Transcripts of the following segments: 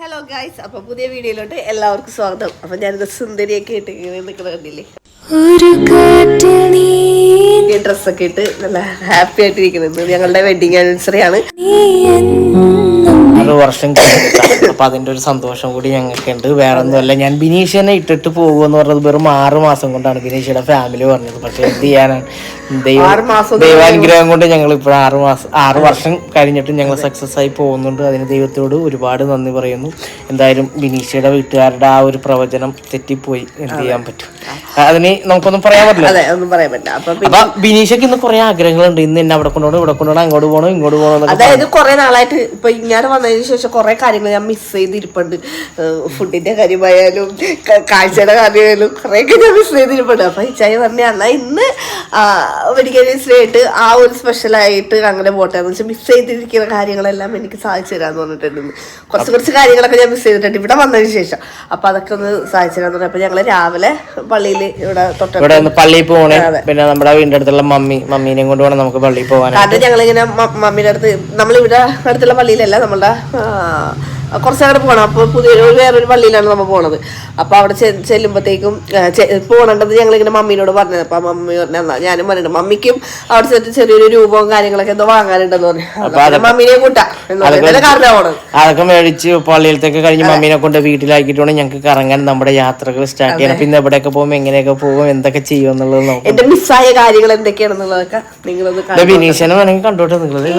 Hello guys അപ്പൊ പുതിയ വീഡിയോയിലോട്ട് എല്ലാവർക്കും സ്വാഗതം. അപ്പൊ ഞാനിത് സുന്ദരിയൊക്കെ ഇട്ട് ഇങ്ങനെ നിൽക്കുന്ന കണ്ടില്ലേ? ഡ്രസ്സൊക്കെ ഇട്ട് നല്ല ഹാപ്പി ആയിട്ടിരിക്കുന്നത്. ഞങ്ങളുടെ വെഡിങ് ആനിവേഴ്സറി ആണ്. ആറ് വർഷം കഴിഞ്ഞിട്ടാണ്. അപ്പൊ അതിന്റെ ഒരു സന്തോഷം കൂടി ഞങ്ങൾക്ക് ഉണ്ട് വേറെ ഒന്നുമല്ല ഞാൻ ബിനീഷിനെ ഇട്ടിട്ട് പോകുമെന്ന് പറഞ്ഞത് വെറും ആറ് മാസം കൊണ്ടാണ് ബിനീഷിയുടെ ഫാമിലി പറഞ്ഞത്. പക്ഷെ എന്ത് ചെയ്യാനാണ് ദൈവം ദൈവാനുഗ്രഹം കൊണ്ട് ഞങ്ങൾ ഇപ്പോൾ ആറ് മാസം ആറ് വർഷം കഴിഞ്ഞിട്ട് ഞങ്ങൾ സക്സസ് ആയി പോകുന്നുണ്ട്. അതിന് ദൈവത്തോട് ഒരുപാട് നന്ദി പറയുന്നു. എന്തായാലും ബിനീഷയുടെ വീട്ടുകാരുടെ ആ ഒരു പ്രവചനം തെറ്റിപ്പോയി. എന്ത് ചെയ്യാൻ പറ്റും? അതിന് നമുക്കൊന്നും പറയാൻ പറ്റില്ല. അതെ ഒന്നും പറയാൻ പറ്റില്ല. അപ്പൊ പിന്നെ- അപ്പൊ ബിനീഷയ്ക്ക് ഇന്ന് കുറെ ആഗ്രഹങ്ങളുണ്ട്. ഇന്ന് എന്നെ അവിടെ കൊണ്ടുപോകണം ഇവിടെ കൊണ്ടുപോകണം അങ്ങോട്ട് പോകണം ഇങ്ങോട്ട് പോകണം അതായത് കുറെ നാളായിട്ട് ഇപ്പൊ ഇങ്ങനെ വന്നതിന് ശേഷം കുറെ കാര്യങ്ങൾ ഞാൻ മിസ് ചെയ്തിരിപ്പുണ്ട്. ഫുഡിന്റെ കാര്യമായാലും കാഴ്ചയുടെ കാര്യമായാലും കുറെയൊക്കെ ഞാൻ മിസ് ചെയ്തിരിപ്പുണ്ട്. അപ്പൊ ഇച്ചായി പറഞ്ഞ എന്നാ ഇന്ന് വെഡിക്കൽ ആയിട്ട് ആ ഒരു സ്പെഷ്യലായിട്ട് അങ്ങനെ പോട്ടെ എന്ന് വെച്ചാൽ മിസ് ചെയ്തിരിക്കുന്ന കാര്യങ്ങളെല്ലാം എനിക്ക് സാധിച്ചു തരാന്ന് പറഞ്ഞിട്ടുണ്ട്. കുറച്ച് കുറച്ച് കാര്യങ്ങളൊക്കെ ഞാൻ മിസ് ചെയ്തിട്ടുണ്ട് ഇവിടെ വന്നതിന് ശേഷം. അപ്പൊ അതൊക്കെ ഒന്ന് സാധിച്ചു തരാന്ന് പറഞ്ഞു. അപ്പൊ ഞങ്ങൾ രാവിലെ പള്ളിയിൽ ഇവിടെ തൊട്ട് ഇവിടെ ഒന്ന് പള്ളിയിൽ പോകണേ പിന്നെ നമ്മുടെ വീടിന്റെ അടുത്തുള്ള മമ്മി മമ്മീനെയും കൊണ്ട് വേണം നമുക്ക് പള്ളിയിൽ പോകാൻ കാരണം ഞങ്ങളിങ്ങനെ മമ്മീടെ മമ്മിയുടെ അടുത്ത് നമ്മളിവിടെ അടുത്തുള്ള പള്ളിയിലല്ല നമ്മളുടെ കുറച്ച് അങ്ങനെ പോകണം അപ്പോൾ പുതിയ ഒരു വേറൊരു പള്ളിയിലാണ് നമ്മൾ പോണത്. അപ്പോൾ അവിടെ ചെ- ചെല്ലുമ്പോഴത്തേക്കും പോകേണ്ടത് ഞങ്ങളിങ്ങനെ മമ്മീനോട് പറഞ്ഞത്. അപ്പോൾ മമ്മി പറഞ്ഞു "എന്നാ ഞാനും പറഞ്ഞിട്ട് മമ്മിക്കും അവിടെ ചെന്നിട്ട് ചെറിയൊരു രൂപവും കാര്യങ്ങളൊക്കെ എന്തോ വാങ്ങാനുണ്ടെന്ന് പറഞ്ഞു. മമ്മീനെ കൂട്ടാ. കാരണമാണ് അതൊക്കെ മേടിച്ച് പള്ളിയിലത്തേക്ക് കഴിഞ്ഞ് മമ്മീനെ കൊണ്ട് വീട്ടിലാക്കിയിട്ടാണ് ഞങ്ങൾക്ക് കറങ്ങാൻ നമ്മുടെ യാത്രകൾ സ്റ്റാർട്ട് ചെയ്യണം. പിന്നെ എവിടെയൊക്കെ പോകും എങ്ങനെയൊക്കെ പോകും എന്തൊക്കെ ചെയ്യും എന്നുള്ളത് നോക്കും എന്റെ മിസ്സായ കാര്യങ്ങൾ എന്തൊക്കെയാണെന്നുള്ളതൊക്കെ നിങ്ങളൊന്ന് വിനീഷനും ബിനീഷനെ വേണമെങ്കിൽ കണ്ടോട്ടെ നിങ്ങളത്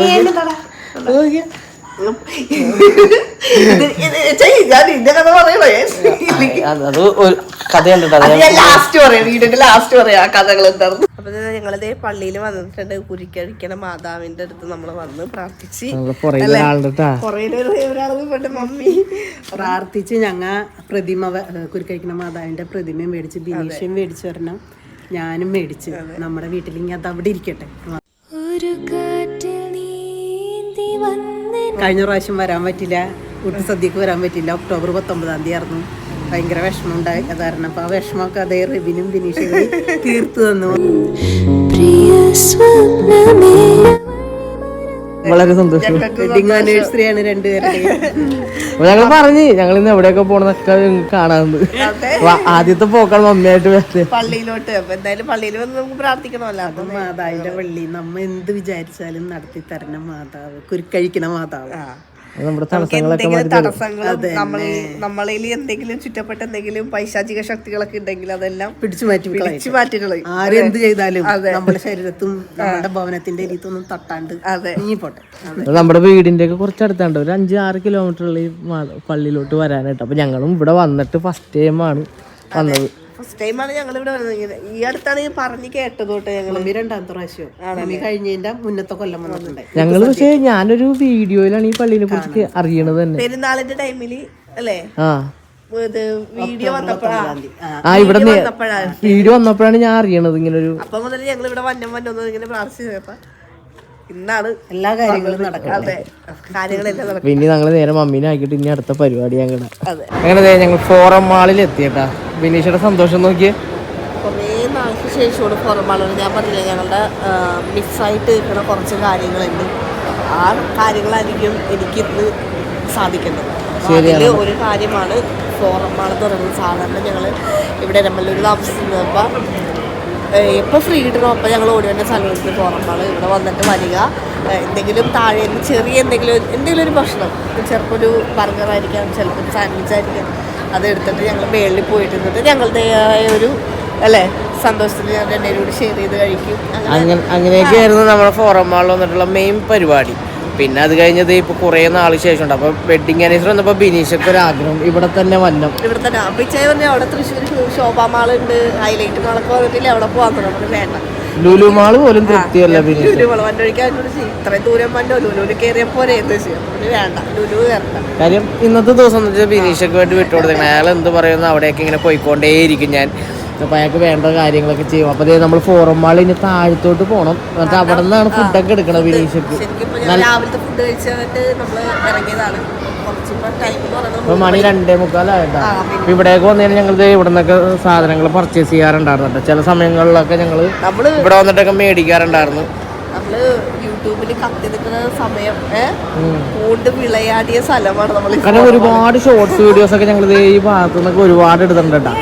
അത് അത് ഒരു ലാസ്റ്റ് പറയാം വീടിന്റെ ലാസ്റ്റ് പറയാം ആ കഥകൾ എന്തായിരുന്നു അപ്പൊ ഞങ്ങളിതേ പള്ളിയിൽ വന്നിട്ടുണ്ട്. കുരിക്കഴിക്കണ മാതാവിന്റെ അടുത്ത് നമ്മൾ വന്ന് പ്രാർത്ഥിച്ച്. കൊറേ മമ്മി. പ്രാർത്ഥിച്ച് ഞങ്ങ പ്രതിമ കുരിക്കഴിക്കണ മാതാവിന്റെ പ്രതിമയും മേടിച്ച് ബിനീഷയും മേടിച്ചു വരണം. ഞാനും മേടിച്ചു. നമ്മുടെ വീട്ടിൽ ഇനി അത് അവിടെ ഇരിക്കട്ടെ. ഒരു കഴിഞ്ഞ പ്രാവശ്യം വരാൻ പറ്റില്ല. വീട്ടിൽ സദ്യക്ക് വരാൻ പറ്റില്ല. ഒക്ടോബർ പത്തൊമ്പതാം തീയതി ആയിരുന്നു. ഭയങ്കര വിഷമം ഉണ്ടായി കാരണം. അപ്പൊ ആ വിഷമമൊക്കെ അതേ റിബിനും ബിനീഷും തീർത്തു തന്നു. പ്രിയ സ്വപ്നമേ. വളരെ സന്തോഷം. വെഡിങ് ആനിവേഴ്സറി ആണ് രണ്ടുപേരുടെയും. അപ്പൊ ഞങ്ങൾ പറഞ്ഞ് ഞങ്ങൾ ഇന്ന് എവിടെയൊക്കെ പോണെന്നൊക്കെ കാണാറുണ്ട് അപ്പൊ ആദ്യത്തെ പോക്കാണ് മമ്മിയായിട്ട് വരുന്നത് പള്ളിയിലോട്ട്. അപ്പൊ എന്തായാലും പള്ളിയിൽ വന്ന് നമുക്ക് പ്രാർത്ഥിക്കണമല്ലോ. അത് മാതാവിന്റെ പള്ളി നമ്മ എന്ത് വിചാരിച്ചാലും നടത്തി തരണം മാതാവ് കുരുക്കഴിക്കണ മാതാവ്. അത് നമ്മുടെ നമ്മൾ നമ്മളിൽ എന്തെങ്കിലും ചുറ്റപ്പെട്ട എന്തെങ്കിലും പൈശാചിക ശക്തികളൊക്കെ ഉണ്ടെങ്കിൽ അതെല്ലാം പിടിച്ചു മാറ്റി പിടിച്ചു ആരെന്ത് ചെയ്താലും നമ്മുടെ ശരീരത്തും നമ്മുടെ ഭവനത്തിന്റെ രീതിയൊന്നും തട്ടാണ്ട് അതെ. നീ പോട്ടെ നമ്മുടെ വീടിന്റെ ഒക്കെ കുറച്ച് അടുത്തുണ്ട് ഒരു അഞ്ച് ആറ് മാ- പള്ളിയിലോട്ട് വരാനായിട്ട്. അപ്പൊ ഞങ്ങളും ഇവിടെ വന്നിട്ട് ഫസ്റ്റ് ടൈമാണ് വന്നത്. ഫസ്റ്റ് ടൈമാണ് ഞങ്ങൾ ഇവിടെ വരുന്നത് ഇങ്ങനെ ഈ അടുത്താണ് ഈ പറഞ്ഞ് കേട്ടത് തൊട്ട് ഞങ്ങൾ രണ്ടാമത്തെ പ്രാവശ്യം. മമ്മി കഴിഞ്ഞതിന്റെ മുന്നത്തെ കൊല്ലം വന്നിട്ടുണ്ടായി ഞങ്ങൾ പക്ഷേ ഞാനൊരു വീഡിയോയിലാണ് ഈ പള്ളിനെ കുറിച്ച് അറിയണത് തന്നെ. പെരുന്നാളിന്റെ ടൈമിൽ അല്ലേ? ആ. വീഡിയോ വന്നപ്പോഴാണ് വീഡിയോ ഞാൻ അറിയണത് ഇങ്ങനെ ഒരു അപ്പൊ മുതൽ ഞങ്ങൾ ഇവിടെ വന്നം വന്നു ഇങ്ങനെ പ്രാർത്ഥിച്ചപ്പോ ഇന്നാണ് എല്ലാ കാര്യങ്ങളും നടക്കണം കാര്യങ്ങളെല്ലാം നടക്കും പിന്നെ ഞങ്ങൾ നേരെ മമ്മീനെ ആക്കിയിട്ട് ഇനി അടുത്ത പരിപാടി ഞങ്ങളുടെ അതെ. അങ്ങനെ ഞങ്ങൾ ഫോറം മാളിൽ എത്തിയട്ടാ. ബിനീഷയുടെ സന്തോഷം നോക്കിയേ. കുറേ നാൾക്ക് ശേഷമാണ് പുറമാളുകൾ ഞാൻ പറഞ്ഞില്ല ഞങ്ങളുടെ മിസ്സായിട്ട് നിൽക്കുന്ന കുറച്ച് കാര്യങ്ങളുണ്ട്. ആ കാര്യങ്ങളായിരിക്കും എനിക്ക് ഇന്ന് സാധിക്കുന്നത്. അതിൽ ഒരു കാര്യമാണ് ഫോറം മാൾ എന്ന് പറയുന്നത്. സാധാരണ ഞങ്ങൾ ഇവിടെ രമ്മല്ലൂർ താമസിക്കുന്നപ്പോൾ എപ്പോൾ ഫ്രീ കിട്ടണോ? അപ്പോൾ ഞങ്ങൾ ഓടി വന്ന സ്ഥലത്ത് പോകണം ഇവിടെ വന്നിട്ട് വരിക. എന്തെങ്കിലും താഴെ ചെറിയ എന്തെങ്കിലും എന്തെങ്കിലും ഒരു ഭക്ഷണം. ചിലപ്പോൾ ഒരു ബർഗർ ആയിരിക്കാം ചിലപ്പോൾ സാൻഡ്വിച്ച് ആയിരിക്കാം. അത് എടുത്തിട്ട് ഞങ്ങൾ മേളിൽ പോയിട്ട് നിന്നിട്ട് ഞങ്ങളുടേതായ ഒരു അല്ലേ സന്തോഷത്തിൽ ഞാൻ രണ്ടുപേരും കൂടി ഷെയർ ചെയ്ത് കഴിക്കും. അങ്ങനെ അങ്ങനെ അങ്ങനെയൊക്കെയായിരുന്നു നമ്മുടെ ഫോറം മാളിൽ വന്നിട്ടുള്ള മെയിൻ പരിപാടി. പിന്നെ അത് കഴിഞ്ഞത് ഇപ്പൊ കുറെ നാൾ ശേഷം ഉണ്ട് അപ്പൊ വെഡിങ് ആനിവേഴ്സറി വന്നപ്പോ ബിനീഷക്ക് ഒരു ആഗ്രഹം. ഇവിടെ തന്നെ വന്നം. ഇവിടെ തന്നെ. അപ്പൊ ഇച്ചായി പറഞ്ഞ അവിടെ തൃശ്ശൂർ ശോഭാ മാളുണ്ട്. ഹൈലൈറ്റ് മാളൊക്കെ വന്നിട്ടില്ല? അവിടെ പോകാൻ നമ്മൾ വേണ്ട. ലുലു മാൾ പോലും തൃപ്തിയല്ല ബിനീഷ്. ഇത്രയും ദൂരം വന്നോ? ലുലുവിൽ കയറിയ പോലെ അപ്പോൾ വേണ്ട. ലുലു കയറണ്ട കാര്യം ഇന്നത്തെ ദിവസം എന്ന് വെച്ചാൽ ബിനീഷൊക്കെ വേണ്ടി വിട്ടുകൊടുത്തേക്കണം അയാൾ എന്ത് പറയുന്നു? അവിടെയൊക്കെ ഇങ്ങനെ പോയിക്കൊണ്ടേയിരിക്കും ഞാൻ. അപ്പൊ അയാൾക്ക് വേണ്ട കാര്യങ്ങളൊക്കെ ചെയ്യും. അപ്പോൾ അതേ നമ്മൾ ഫോറം മാൾ ഇനി താഴത്തോട്ട് പോകണം എന്നിട്ട് അവിടെ നിന്നാണ് ഫുഡൊക്കെ എടുക്കണത് വിനീഷക്ക് ഇപ്പൊ രാവിലത്തെ ഫുഡ് കഴിച്ചിട്ട് നമ്മൾ ഇറങ്ങിയതാണ്. കുറച്ച് ടൈം എന്ന് ഇപ്പൊ മണി രണ്ടേ മുക്കാലായിട്ടാ അപ്പൊ ഇവിടേക്ക് വന്നതിന് ഞങ്ങൾ ഇവിടെ നിന്നൊക്കെ സാധനങ്ങൾ പർച്ചേസ് ചെയ്യാറുണ്ടായിരുന്നു ചില സമയങ്ങളിലൊക്കെ ഞങ്ങൾ ഇവിടെ വന്നിട്ടൊക്കെ മേടിക്കാറുണ്ടായിരുന്നു. നമ്മൾ യൂട്യൂബിൽ കത്തി നിൽക്കുന്ന സമയം വിളയാടിയ സ്ഥലമാണ് നമ്മൾ കാരണം ഒരുപാട് ഷോർട്സ് വീഡിയോസ് ഒക്കെ ഞങ്ങൾ ഈ ഭാഗത്തു നിന്നൊക്കെ ഒരുപാട് എടുത്തിട്ടുണ്ട് കേട്ടോ.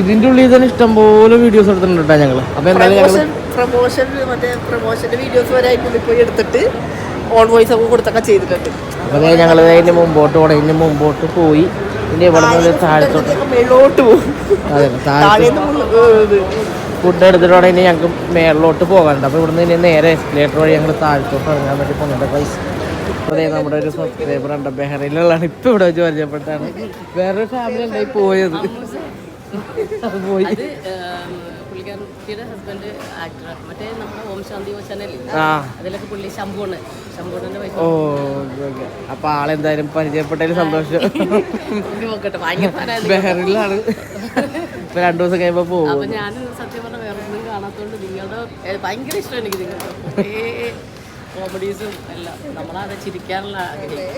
ഇതിന്റെ ഉള്ളിൽ തന്നെ ഇഷ്ടംപോലെ വീഡിയോസ് എടുത്തിട്ടുണ്ട് കേട്ടോ ഞങ്ങൾ. അപ്പൊ എന്തായാലും ഞങ്ങൾ പ്രൊമോഷൻ മറ്റേ പ്രൊമോഷന്റെ വീഡിയോസ് വരെ പോയി എടുത്തിട്ട് ഓൺ വോയിസ് ഒക്കെ കൊടുത്തൊക്കെ ചെയ്തിട്ടുണ്ട്. അപ്പൊ ഞങ്ങൾ ഇതിന്റെ ഇതിന് മുമ്പോട്ട് പോകണം ഇതിന് മുമ്പോട്ട് പോയി. ഇനി ഇവിടെ നിന്ന് താഴത്തോട്ട് മേളോട്ട് പോകും. അതെ താഴെ. ഫുഡ് എടുത്തിട്ടോടെ ഇനി ഞങ്ങൾക്ക് മേളിലോട്ട് പോകാനുണ്ട്. അപ്പോൾ ഇവിടുന്ന് ഇനി നേരെ എസ്കലേറ്റർ വഴി ഞങ്ങൾ താഴത്തോട്ട് ഇറങ്ങാൻ വേണ്ടി പോകുന്നുണ്ട്. പൈസ അതെ നമ്മുടെ ഒരു സബ്സ്ക്രൈബർ ഉണ്ട്. ബെഹറിലുള്ളതാണ് ഇപ്പൊ ഇവിടെ വെച്ച് പരിചയപ്പെട്ടാണ് വേറൊരു ഫാമിലി ഉണ്ടായി പോയത്. പോയി. ഹസ്ബൻഡ് ആക്ടർ മറ്റേ നമ്മുടെ ഓം ശാന്തി ഓ ചാനൽ ആ. അതിലൊക്കെ പുള്ളി ശംഭുണ് ശംഭുണന്റെ വൈഫ്. Oh okay. ഓക്കെ അപ്പൊ ആളെന്തായാലും പരിചയപ്പെട്ടതിൽ സന്തോഷം. നോക്കട്ടെ. ഭയങ്കര ഫാനായിരുന്നു. ബെഹറിലാണ് ഇപ്പൊ രണ്ടു ദിവസം കഴിയുമ്പോ പോകും. അപ്പൊ ഞാൻ സത്യം പറഞ്ഞ വേറെ ഒന്നും കാണാത്തോണ്ട് നിങ്ങളുടെ ഭയങ്കര ഇഷ്ടം എനിക്ക് നിങ്ങളുടെ കോമഡീസും എല്ലാം. നമ്മളത് ചിരിക്കാനുള്ള ആഗ്രഹം.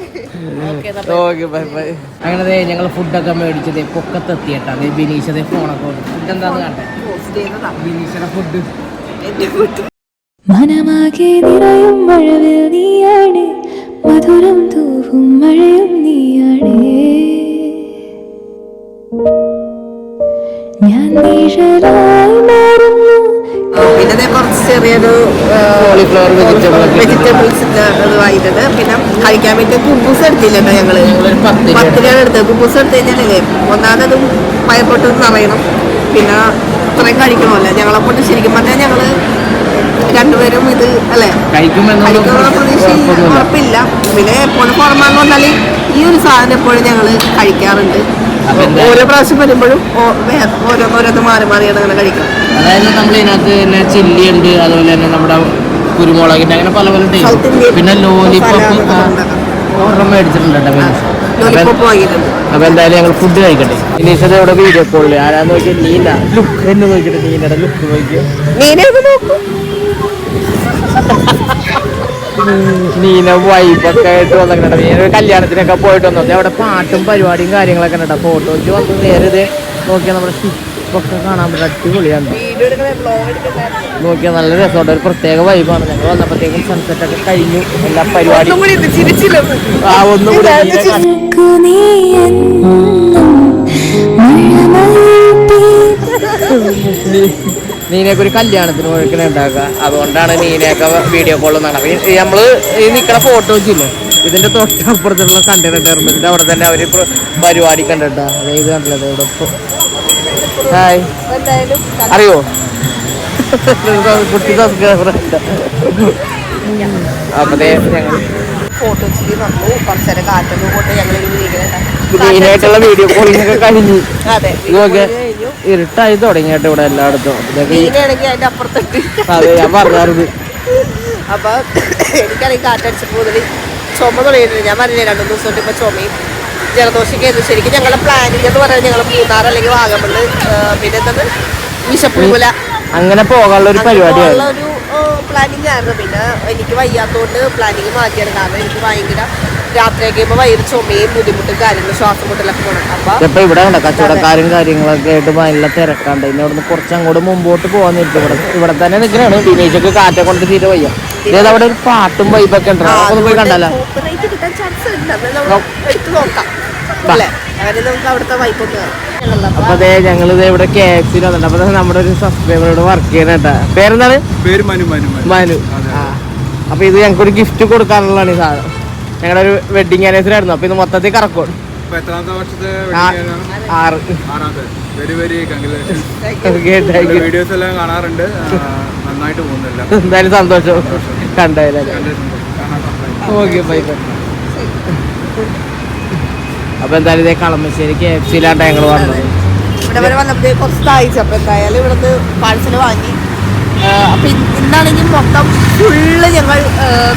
ഓക്കെ ഓക്കെ ബൈ ബൈ അങ്ങനെ ദേ ഞങ്ങൾ ഫുഡൊക്കെ മേടിച്ചത് പൊക്കത്തെത്തിയിട്ടാ. അതേ ബിനീഷതേ ഫോണൊക്കെ ഫുഡ് എന്താന്ന് കണ്ടേ? പോസ്റ്റ് ചെയ്യുന്നതാ. ബിനീഷയുടെ ഫുഡ് മനമാകെ നിറയും മഴവിൽ നീയാണ്. മധുരം തൂവും മഴയും നീയാണ്. ഞാൻ മാറുന്നു പിന്നെ കുറച്ച് ചെറിയൊരു വെജിറ്റബിൾസ് വെജിറ്റബിൾസിന്റെ ഇത് പിന്നെ കഴിക്കാൻ വേണ്ടി കുബൂസ് എടുത്തില്ലല്ലോ ഞങ്ങൾ? പത്ത് രൂപ എടുത്തത്. കുബൂസ് എടുത്തു കഴിഞ്ഞാലേ ഒന്നാമത് ഭയപ്പെട്ട് നിറയണം പിന്നെ ഇത്രയും കഴിക്കണമല്ലോ. ഞങ്ങളെ കൊണ്ട് ശരിക്കും പറഞ്ഞാൽ ഞങ്ങൾ രണ്ടുപേരും ഇത് അല്ലേ? കഴിക്കുമെന്നുള്ള പ്രതീക്ഷ ഉറപ്പില്ല. പിന്നെ എപ്പോഴും പുറമാന്ന് പറഞ്ഞാൽ ഈ ഒരു സാധനം എപ്പോഴും ഞങ്ങൾ കഴിക്കാറുണ്ട്. ഓരോ പ്രാവശ്യം വരുമ്പോഴും ഓരോന്നോരോന്ന് മാറി മാറിയാണ് അങ്ങനെ കഴിക്കണം അതായത് നമ്മൾ ഇതിനകത്ത് തന്നെ ചില്ലി ഉണ്ട് അതുപോലെ തന്നെ നമ്മുടെ കുരുമുളകിന്റെ അങ്ങനെ പല പല ടേസ്റ്റ് പിന്നെ ലോലിപോപ്പ് മസാല ഉണ്ടാക്കാം. ഒരെണ്ണം മേടിച്ചിട്ടുണ്ട് കേട്ടോ അപ്പൊ എന്തായാലും ഞങ്ങൾ ഫുഡ് കഴിക്കട്ടെ. ഇനീഷത് എവിടെ വീഡിയോ കോളിൽ ആരാന്ന് നോക്കിയാൽ നീന ലുക്ക് എന്ന് നോക്കിയിട്ട് നീനയുടെ ലുക്ക് നോക്കിയോ. നീനെ വൈബൊക്കെ ആയിട്ട് വന്നിട്ടുണ്ട്. നീന കല്യാണത്തിനൊക്കെ പോയിട്ട് വന്നു. അവിടെ പാട്ടും പരിപാടിയും കാര്യങ്ങളൊക്കെ ഉണ്ട് ഫോട്ടോയ്ക്ക് വന്ന് നേരെ നോക്കിയാൽ നമ്മുടെ ഷിപ്പൊക്കെ കാണാൻ പറ്റും അടിപൊളിയാണ്. വീഡിയോ എടുക്കണേ ബ്ലോഗ് എടുക്കണേ നോക്കിയാൽ നല്ല രസമുണ്ട്. ഒരു പ്രത്യേക വൈബാണ് ഞങ്ങൾ വന്നപ്പോഴത്തേക്കും സൺസെറ്റ് ഒക്കെ കഴിഞ്ഞു. എല്ലാ പരിപാടിയും ആ ഒന്നും കൂടി നീന കാണാൻ- നിനക്കു ഒരു കല്യാണത്തിന് ഒഴുക്കണ ഉണ്ടാക്കുക. അതുകൊണ്ടാണ് നീനയൊക്കെ വീഡിയോ കോളിൽ നടക്കുക നമ്മൾ ഈ നിൽക്കണ ഫോട്ടോ വെച്ചില്ലേ? ഇതിന്റെ തൊട്ടപ്പുറത്തുള്ള കണ്ടിട്ട് അവിടെ തന്നെ അവർ പ്ര- പരിപാടി കണ്ടിട്ടാ അതായത് ഇത് കണ്ടില്ല? ഇവിടെ ഇപ്പൊ ഹായ്. അറിയോ കുട്ടി സബ്സ്ക്രൈബർ അപ്പൊ ദേ ഞങ്ങൾ ഫോട്ടോ ചെയ്ത് വന്നു. കുറച്ചേരം കാറ്റൊന്നും കൊണ്ട്. ഞങ്ങൾ നീനായിട്ടുള്ള വീഡിയോ കോളിംഗ് ഒക്കെ കഴിഞ്ഞു. ഇരുട്ടായി തുടങ്ങിയിട്ട് ഇവിടെ എല്ലായിടത്തും. അതെ ഞാൻ പറഞ്ഞായിരുന്നു. അപ്പൊ എനിക്കാണെങ്കിൽ കാറ്റടിച്ചപ്പോൾ പോകുന്നത് ചുമ തുടങ്ങിയിട്ടുണ്ട്. ഞാൻ പറഞ്ഞില്ല രണ്ടു ദിവസം ഇപ്പൊ ചുമയും. ജലദോഷമൊക്കെ ശരിക്കും ഞങ്ങളുടെ പ്ലാനിങ് എന്ന് പറയുന്നത് ഞങ്ങൾ മൂന്നാർ അല്ലെങ്കിൽ വാഗമണ് പിന്നെ എന്താണ് വിശപ്പുല അങ്ങനെ പോകാനുള്ള ഒരു പരിപാടിയായിരുന്നു ഒരു പ്ലാനിങ് ആയിരുന്നു. പിന്നെ എനിക്ക് വയ്യാത്തതുകൊണ്ട് പ്ലാനിങ് മാറ്റിയാണ്. കാരണം എനിക്ക് ഭയങ്കര രാത്രിയൊക്കെ കഴിയുമ്പോൾ വയറ് ചുമയും ബുദ്ധിമുട്ടും കാര്യങ്ങളും ശ്വാസം മുട്ടലൊക്കെ പോകണം അപ്പൊ ഇപ്പൊ ഇവിടെ ഉണ്ട്. കച്ചവടക്കാരും കാര്യങ്ങളൊക്കെ ആയിട്ട് നല്ല തിരക്കാണ്ട് ഇനി അവിടുന്ന് കുറച്ച് അങ്ങോട്ട് മുമ്പോട്ട് പോകാൻ നിൽക്കും ഇവിടെ ഇവിടെ തന്നെ നിൽക്കണാണ്. ദിനേശൊക്കെ കാറ്റെ കൊണ്ട് തീരെ വയ്യ. അവിടെ ഒരു പാട്ടും വൈബൊക്കെ ഉണ്ട്? പോയി കണ്ടല്ലോ ചാൻസ് ഉണ്ട് അത് നമ്മൾ എടുത്തു നോക്കാം. അല്ലേ? നമുക്ക് അവിടുത്തെ വൈപ്പൊന്ന് അപ്പൊ അതെ ഞങ്ങൾ ഇത് ഇവിടെ കെ എഫ് സി വന്നിട്ട് അപ്പൊ നമ്മുടെ ഒരു സബ്സ്ക്രൈബറോട് വർക്ക് ചെയ്യണട്ടാ. പേരെന്താണ്? പേര് മനു മനു മനു. ആ. അപ്പൊ ഇത് ഞങ്ങൾക്ക് ഒരു ഗിഫ്റ്റ് കൊടുക്കാനുള്ളതാണ് ഈ സാധനം. ഞങ്ങളുടെ ഒരു വെഡിങ് ആനിവേഴ്സറി ആയിരുന്നു. അപ്പൊ ഇത് മൊത്തത്തിൽ കറക്കും ഇപ്പൊ വർഷത്തെ ആ- ആണ്? ആറ്. ആറാമത്തെ. Very very congratulation Okay, thank videos എല്ലാം കാണാറുണ്ട്. നന്നായിട്ട് പോകുന്നില്ല എന്തായാലും സന്തോഷം. കണ്ടായാലും ഓക്കെ ബൈ ബൈ അപ്പൊ എന്തായാലും ഇതേ കളമശ്ശേരി കെ എഫ് സിയിലാണ്ട് ഞങ്ങൾ വന്നത്. ഇവിടെ വരെ വന്നപ്പോഴേ കുറച്ച് തായിച്ചു അപ്പൊ എന്തായാലും ഇവിടുന്ന് പാഴ്സൽ വാങ്ങി. അപ്പൊ ഇന്നാണെങ്കിൽ മൊത്തം ഫുള്ള് ഞങ്ങൾ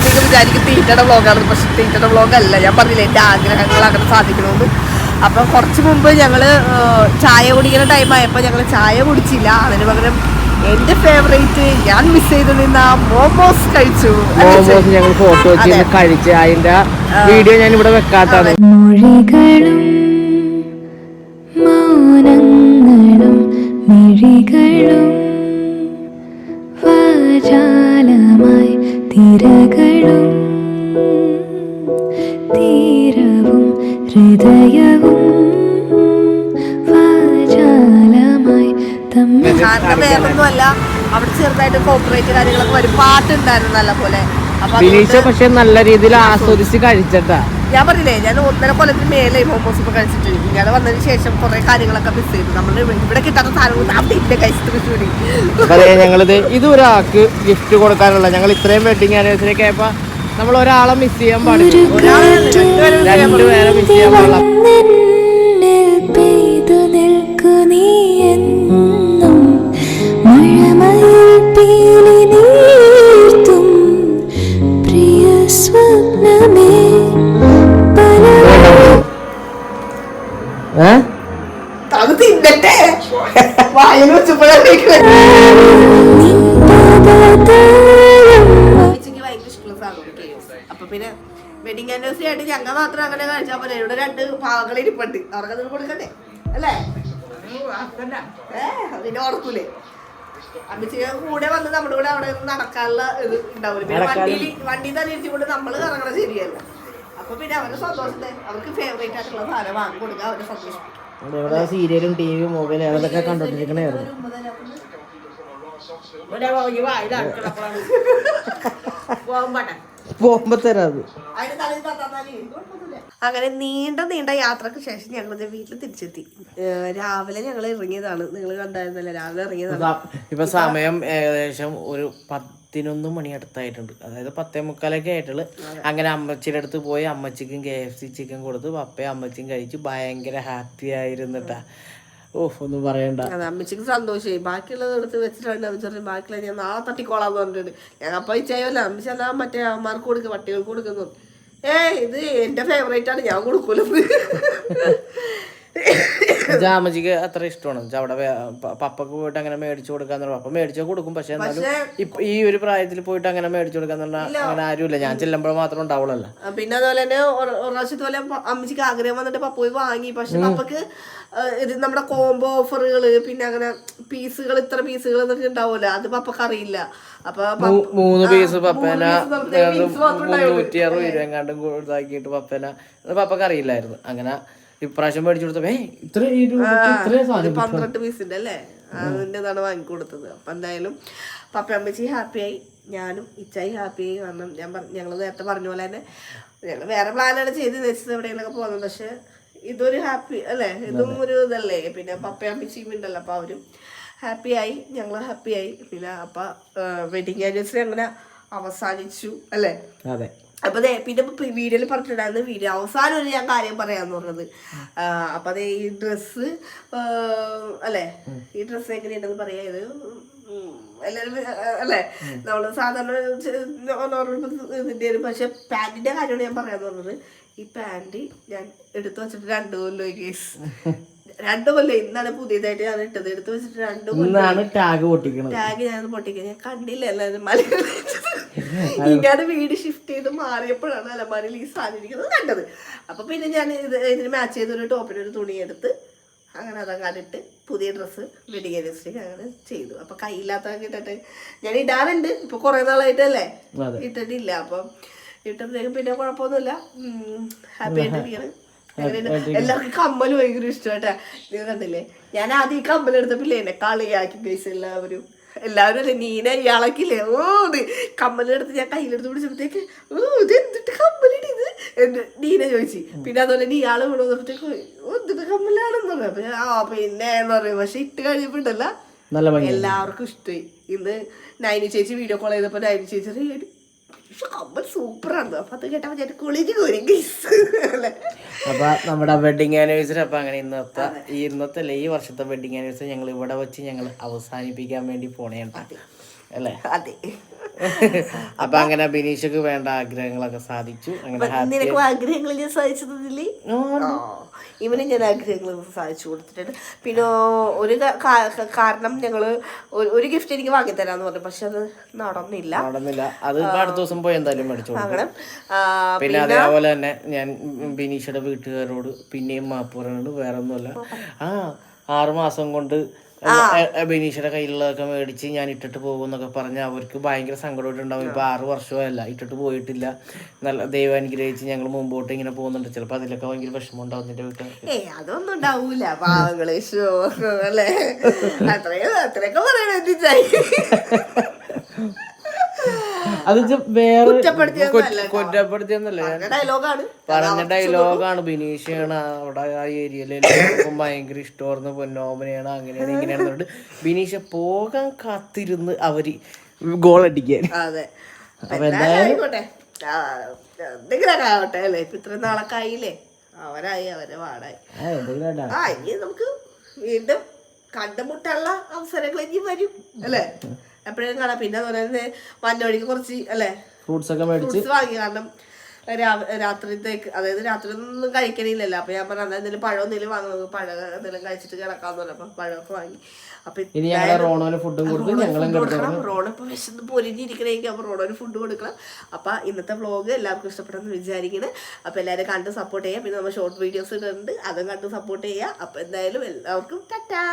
നിങ്ങൾ വിചാരിക്കും തീറ്റയുടെ വ്ളോഗാണ് പക്ഷെ തീറ്റയുടെ വ്ളോഗ് അല്ല. ഞാൻ പറഞ്ഞില്ല എന്റെ ആഗ്രഹങ്ങൾ അങ്ങനെ സാധിക്കണമെന്ന് അപ്പം കുറച്ച് മുമ്പ് ഞങ്ങൾ ചായ കുടിക്കുന്ന ടൈം ആയപ്പോ ഞങ്ങൾ ചായ കുടിച്ചില്ല. അതിന് പകരം എന്റെ ഫേവറേറ്റ് ഞാൻ മിസ് ചെയ്ത് നിന്ന മോമോസ് കഴിച്ചു. മോമോസ് ഞങ്ങൾ ഫോട്ടോ വെച്ച്. കഴിച്ച് അതിന്റെ വീഡിയോ ഞാൻ ഇവിടെ വെക്കാത്താണ് മിഴികളും കാരണം വേറൊന്നുമല്ല അവിടെ ചെറുതായിട്ട് കോപ്പറേറ്റ് കാര്യങ്ങളൊക്കെ വരും. പാട്ടുണ്ടായിരുന്നു നല്ല പോലെ അപ്പൊ ബിനീഷ പക്ഷെ നല്ല രീതിയിൽ ആസ്വദിച്ച് കഴിച്ചിട്ടാ. ഞാൻ പറഞ്ഞില്ലേ ഞാൻ ഒന്നര കൊല്ലത്തിന് മേലെ മോമോസ് ഇപ്പൊ കഴിച്ചിട്ട് ഞാൻ വന്നതിന് ശേഷം കുറെ കാര്യങ്ങളൊക്കെ മിസ് ചെയ്തു. നമ്മൾ ഇവിടെ കിട്ടാത്ത സാധനങ്ങൾ അവിടെ ഇല്ല കഴിച്ചു തൃശ്ശൂരി അതെ ഞങ്ങളിത് ഇത് ഒരാൾക്ക് ഗിഫ്റ്റ് കൊടുക്കാനുള്ള ഞങ്ങൾ ഇത്രയും വെഡിങ് ആനിവേഴ്സറി ഒക്കെ ആയപ്പോ നമ്മൾ ഒരാളെ മിസ് ചെയ്യാൻ പാടില്ല രണ്ടുപേരെ മിസ് ചെയ്യാൻ പാടില്ല. ഇവിടെ രണ്ട് പാവങ്ങൾ ഇരിപ്പുണ്ട്. അവർക്ക് അത് കൊടുക്കണ്ടേ? അല്ലേ? ഏ പിന്നെ ഓർക്കൂലേ? അമ്മച്ചിക്ക് കൂടെ വന്ന് നമ്മുടെ കൂടെ അവിടെ നടക്കാനുള്ള ഇത് ഉണ്ടാവില്ല? പിന്നെ വണ്ടിയിൽ വണ്ടി തന്നെ ഇരിച്ചുകൊണ്ട് നമ്മൾ ഇറങ്ങണത് ശരിയല്ല. അപ്പൊ പിന്നെ അവരുടെ സന്തോഷത്തെ അവർക്ക് ഫേവറേറ്റ് ആയിട്ടുള്ള സാധനം വാങ്ങി കൊടുക്കുക അവരെ സന്തോഷം ഇവിടെ സീരിയലും ടി വിയും മൊബൈലും അതൊക്കെ കണ്ടോണ്ടിരിക്കണായിരുന്നു പോകുമ്പോ തരാത് അങ്ങനെ നീണ്ട നീണ്ട യാത്രയ്ക്ക് ശേഷം ഞങ്ങൾ വീട്ടിൽ തിരിച്ചെത്തി. രാവിലെ ഞങ്ങൾ ഇറങ്ങിയതാണ്. നിങ്ങൾ കണ്ടായിരുന്നല്ലേ രാവിലെ ഇറങ്ങിയതാണ്. ഇപ്പൊ സമയം ഏകദേശം ഒരു പത്തിനൊന്ന് മണി അടുത്തായിട്ടുണ്ട്. അതായത് പത്തേ മുക്കാലൊക്കെ ആയിട്ടുള്ളു. അങ്ങനെ അമ്മച്ചിയുടെ അടുത്ത് പോയി അമ്മച്ചിക്കും കെ എഫ് സി ചിക്കൻ കൊടുത്ത്. പപ്പയും അമ്മച്ചിയും കഴിച്ച്. ഭയങ്കര ഹാപ്പി ആയിരുന്നിട്ടാ. ഓഹ് ഒന്നും പറയണ്ട. അത് അമ്മച്ചിക്ക് സന്തോഷമായി. ബാക്കിയുള്ളത് എടുത്ത് വെച്ചിട്ടുണ്ട് അമ്മച്ചി പറഞ്ഞു ബാക്കിയുള്ള ഞാൻ നാളെ തട്ടിക്കോളാന്ന് പറഞ്ഞിട്ടുണ്ട്. ഞാൻ അപ്പൊ ചെയ്യല്ല അമ്മച്ചി എന്നാ മറ്റേ അമ്മമാർക്ക് കൊടുക്കുക പട്ടികൾക്ക് കൊടുക്കുന്നു. ഏ ഇത് എന്റെ ഫേവറേറ്റ് ആണ് ഞാൻ കൊടുക്കൂലെന്ന് അമ്മച്ചിക്ക് അത്ര ഇഷ്ടമാണ്. അവിടെ പപ്പക്ക് പോയിട്ട് അങ്ങനെ മേടിച്ചു കൊടുക്കാന്ന് പറഞ്ഞു. പപ്പ മേടിച്ചു കൊടുക്കും. പക്ഷെ എന്നാലും ഈ ഒരു പ്രായത്തിൽ പോയിട്ട് അങ്ങനെ മേടിച്ചു കൊടുക്കാന്ന് പറഞ്ഞാൽ അങ്ങനെ ആരുമില്ല. ഞാൻ ചെല്ലുമ്പോൾ മാത്രം ഉണ്ടാവുള്ളല്ല പിന്നെ അതുപോലെ തന്നെ ഒരു പോലെ അമ്മച്ചിക്ക് ആഗ്രഹം വന്നിട്ട് പപ്പ പോയി വാങ്ങി. പക്ഷെ പപ്പക്ക് ഇത് നമ്മുടെ കോംബോ ഓഫറുകൾ പിന്നെ അങ്ങനെ പീസുകൾ ഇത്ര പീസുകൾ എന്നൊക്കെ ഉണ്ടാവൂല അത് പപ്പക്ക് അറിയില്ല. അപ്പൊ മൂന്ന് പീസ് പപ്പേന നൂറ്റി അറുപത് രൂപ എങ്ങാണ്ടും ഇതാക്കിയിട്ട് പപ്പേന പപ്പക്ക് അറിയില്ലായിരുന്നു. അങ്ങനെ ഇപ്രാവശ്യം മേടിച്ചു കൊടുത്തപ്പോ രൂപയ്ക്ക് ഇത്രയും സാധനം കിട്ടുമോ?" പന്ത്രണ്ട് പീസിന്റെ അല്ലേ? അതിന്റെതാണ് വാങ്ങിക്കൊടുത്തത്. അപ്പൊ എന്തായാലും പപ്പ അമ്മച്ചി ഹാപ്പിയായി. ഞാനും ഇച്ചായി ഹാപ്പിയായി. കാരണം ഞാൻ ഞങ്ങൾ നേരത്തെ പറഞ്ഞ പോലെ തന്നെ ഞങ്ങൾ വേറെ പ്ലാനാണ് ചെയ്ത് വെച്ചത് എവിടെയെങ്കിലൊക്കെ പോകുന്നത് പക്ഷെ ഇതൊരു ഹാപ്പി അല്ലേ? ഇതും ഒരു ഇതല്ലേ? പിന്നെ പപ്പ അമ്മച്ചിയും ഉണ്ടല്ലോ. അപ്പൊ അവരും ഹാപ്പിയായി. ഞങ്ങൾ ഹാപ്പിയായി. പിന്നെ അപ്പൊ വെഡിങ് ആനിവേഴ്സറി അങ്ങനെ അവസാനിച്ചു അല്ലേ? അതെ. അപ്പൊ അതെ പിന്നെ വീഡിയോയിൽ പറഞ്ഞിട്ടുണ്ടായിരുന്നു വീഡിയോ അവസാനം ഒരു ഞാൻ കാര്യം പറയാന്ന് പറഞ്ഞത്. അപ്പൊ അതെ ഈ ഡ്രസ്സ് അല്ലേ? ഈ ഡ്രസ്സ് എങ്ങനെയുണ്ടെന്ന് പറയാ. ഇത് എല്ലാവരും അല്ലേ? നമ്മൾ സാധാരണ നോർമൽ ഇതിന്റെ ഒരു പക്ഷെ പാന്റിന്റെ കാര്യമാണ് ഞാൻ പറയാന്ന് പറഞ്ഞത്. ഈ പാന്റ് ഞാൻ എടുത്തു വെച്ചിട്ട് രണ്ടു കൊല്ലം കേസ് രണ്ടു കൊല്ലം ഇന്നാണ് പുതിയതായിട്ട് ഞാൻ ഇട്ടത്. എടുത്തു വെച്ചിട്ട് രണ്ടു കൊല്ലം ടാഗ് പൊട്ടിക്കണം ടാഗ് ഞാൻ പൊട്ടിക്കുന്നത് ഞാൻ കണ്ടില്ല എല്ലാവരും ഇങ്ങനെ വീട് ഷിഫ്റ്റ് ചെയ്ത് മാറിയപ്പോഴാണ് അലമാരയിൽ ഈ സാധനം ഇരിക്കുന്നത് കണ്ടത്. അപ്പൊ പിന്നെ ഞാൻ ഇത് ഇതിന് മാച്ച് ചെയ്ത ഒരു ടോപ്പിന് ഒരു തുണി എടുത്ത് അങ്ങനെ അതങ്ങനെ ഇട്ട് പുതിയ ഡ്രസ്സ് വെഡിങ് ആനിവേഴ്സറി അങ്ങനെ ചെയ്തു. അപ്പൊ കയ്യില്ലാത്ത ഇട്ടിട്ട് ഞാൻ ഇടാറുണ്ട്. ഇപ്പൊ കുറെ നാളായിട്ടല്ലേ. ഇട്ടിട്ടില്ല. അപ്പം ഇട്ടപ്പോഴേക്കും പിന്നെ കുഴപ്പമൊന്നുമില്ല. ഹാപ്പി ആയിട്ടിരിക്കണം. എല്ലാവർക്കും കമ്മൽ ഭയങ്കര ഇഷ്ടമായിട്ടാ. നിങ്ങൾ കണ്ടില്ലേ? ഞാൻ ആദ്യം ഈ കമ്മൽ എടുത്തപ്പില്ലേ എന്നെ കളിയാക്കി പൈസ എല്ലാവരും എല്ലാവരും അല്ലേ നീന ഇയാളൊക്കില്ലേ ഓ ഇത് കമ്മലെടുത്ത് ഞാൻ കയ്യിലെടുത്ത് പിടിച്ചപ്പോഴത്തേക്ക് ഓ ഇത് എന്തിട്ട് കമ്മലടി ഇത്? എന്ന് നീന ചോദിച്ചു. പിന്നെ അതുപോലെ നീ ഇയാൾ ഇവിടെ വന്നപ്പോഴത്തേക്ക് ഓ എന്തിട്ട് കമ്മലാണെന്ന് പറഞ്ഞു. അപ്പൊ ഞാൻ, ആ പിന്നെ എന്ന് പറയും പക്ഷെ ഇട്ട് കഴിഞ്ഞപ്പോണ്ടല്ല എല്ലാവർക്കും ഇഷ്ടമായി ഇന്ന് നൈനി ചേച്ചി വീഡിയോ കോൾ ചെയ്തപ്പോ നൈനി ചേച്ചി "എടി, സൂപ്പറാണ്. അപ്പൊ അത് കേട്ടപ്പോ ഞാൻ കുളിക്ക് കോരി അപ്പൊ നമ്മുടെ വെഡിങ് ആനിവേഴ്സറി അപ്പൊ അങ്ങനെ ഇന്നത്തെ ഈ ഇന്നത്തെ അല്ലെ ഈ വർഷത്തെ വെഡിങ് ആനിവേഴ്സറി ഞങ്ങൾ ഇവിടെ വെച്ച് ഞങ്ങൾ അവസാനിപ്പിക്കാൻ വേണ്ടി പോണേണ്ട അല്ലേ? അതെ. അപ്പൊ അങ്ങനെ ബിനീഷക്ക് വേണ്ട ആഗ്രഹങ്ങളൊക്കെ സാധിച്ചു. അങ്ങനെ ആഗ്രഹങ്ങൾ ഞാൻ സാധിച്ചതില്ലേ ഇവനെ ഞാൻ ആഗ്രഹങ്ങൾ സാധിച്ചു കൊടുത്തിട്ടുണ്ട് പിന്നെ ഒരു കാരണം ഞങ്ങൾ ഒരു- ഗിഫ്റ്റ് എനിക്ക് വാങ്ങി തരാന്ന് പറഞ്ഞു. പക്ഷെ അത് നടന്നില്ല. നടന്നില്ല. അത് അടുത്ത ദിവസം പോയി എന്തായാലും മേടിച്ചു അങ്ങനെ പിന്നെ അതേപോലെ തന്നെ ഞാൻ ബിനീഷയുടെ വീട്ടുകാരോട് പിന്നെയും മാപ്പ് പറയുന്നുണ്ട് വേറെ ഒന്നുമല്ല ആ ആറുമാസം കൊണ്ട് ബെനീഷയുടെ കയ്യിലുള്ളതൊക്കെ മേടിച്ച് ഞാൻ ഇട്ടിട്ട് പോകും എന്നൊക്കെ പറഞ്ഞ് അവർക്ക് ഭയങ്കര സങ്കടമായിട്ടുണ്ടാവും. ഇപ്പൊ ആറ് വർഷമല്ല ഇട്ടിട്ട് പോയിട്ടില്ല. നല്ല ദൈവം അനുഗ്രഹിച്ച് ഞങ്ങൾ മുമ്പോട്ട് ഇങ്ങനെ പോകുന്നുണ്ട്. ചിലപ്പോൾ അതിലൊക്കെ ഭയങ്കര വിഷമം ഉണ്ടാവും നിന്റെ വീട്ടുകാർക്ക് അതൊന്നും ഉണ്ടാവൂല. പാവങ്ങൾ അത്രയും അത്രയൊക്കെ പറയണ അത് വേറെ. കുറ്റപ്പെടുത്തിയൊന്നല്ല പറഞ്ഞ ഡയലോഗാണ് ബിനീഷയാണ് അവിടെ ആ ഏരിയയിലെ എല്ലാവർക്കും ഭയങ്കര ഇഷ്ടമായിരുന്നു. പൊന്നോമനയാണ് അങ്ങനെയാണ് ഇങ്ങനെയാണ് ബിനീഷ പോകാൻ കാത്തിരുന്ന് അവർ ഗോൾ അടിക്കാൻ. അതെ. ആയിക്കോട്ടെ. എന്തെങ്കിലുമൊക്കെ ആവട്ടെ അല്ലേ? ഇപ്പൊ നാളൊക്കെ ആയില്ലേ? അവരായി അവരെ വാടായി ആ, ഇനി നമുക്ക് വീണ്ടും കണ്ടുമുട്ടാനുള്ള അവസരങ്ങൾ ഇനി വരും അല്ലേ? എപ്പോഴും കാണാം. പിന്നെ അതുപോലെ തന്നെ മഞ്ഞോടിക്ക് കുറച്ച് അല്ലേ? ഫ്രൂട്ട്സ് ഒക്കെ മേടിച്ച്. വാങ്ങി. കാരണം രാത്രിത്തേക്ക് അതായത് രാത്രി ഒന്നും കഴിക്കണില്ലല്ലോ. അപ്പൊ ഞാൻ പറഞ്ഞു എന്തെങ്കിലും പഴം എന്തെങ്കിലും വാങ്ങുന്നത് പഴം എന്തെങ്കിലും കഴിച്ചിട്ട് കിടക്കാന്ന് പറഞ്ഞു. അപ്പൊ പഴമൊക്കെ വാങ്ങി. അപ്പൊ ഞങ്ങളെ റോണോന് ഫുഡും കൊടുക്കണം. റോഡ് ഇപ്പൊ വിശന്ന് പൊരിഞ്ഞിരിക്കണമെങ്കിൽ അപ്പൊ റോഡൊരു ഫുഡ് കൊടുക്കണം. അപ്പൊ ഇന്നത്തെ വ്ളോഗ് എല്ലാവർക്കും ഇഷ്ടപ്പെട്ടെന്ന് വിചാരിക്കുന്നത് അപ്പൊ എല്ലാവരും കണ്ട് സപ്പോർട്ട് ചെയ്യാം. പിന്നെ നമ്മൾ ഷോർട്ട് വീഡിയോസ് ഇടുന്നുണ്ട്. അതും കണ്ട് സപ്പോർട്ട് ചെയ്യാം. അപ്പൊ എന്തായാലും എല്ലാവർക്കും ടാറ്റാ.